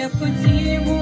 необходимо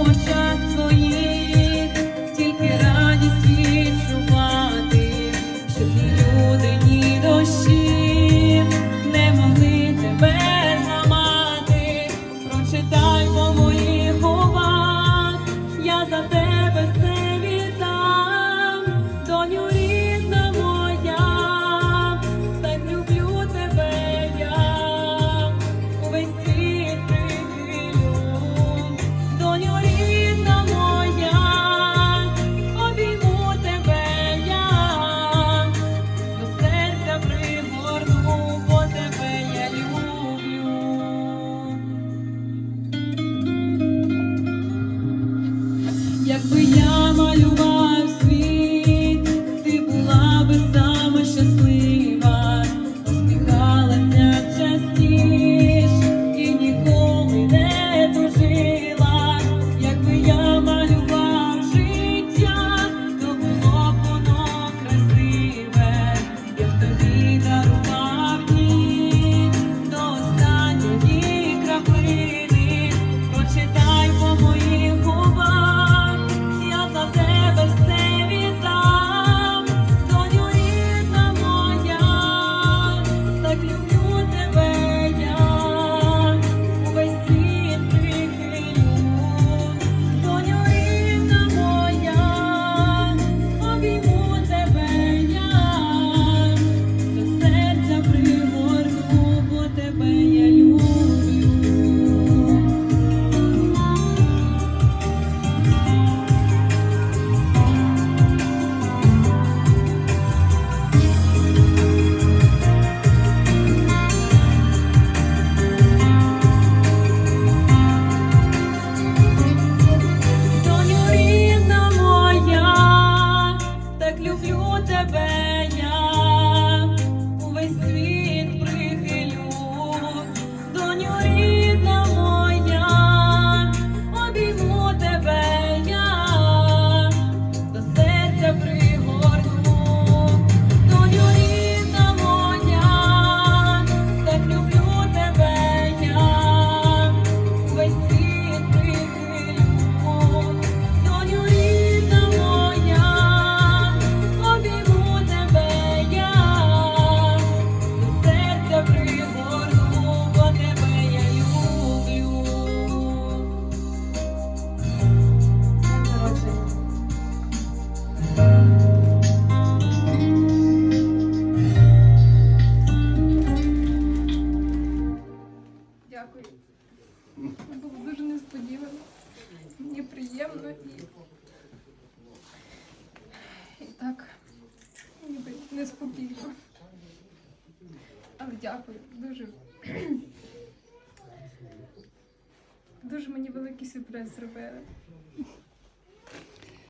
якби я малював. Це було дуже несподівано. Мені приємно і, і так ніби неспокійно. Але дякую, дуже. Дуже мені великий сюрприз зробили.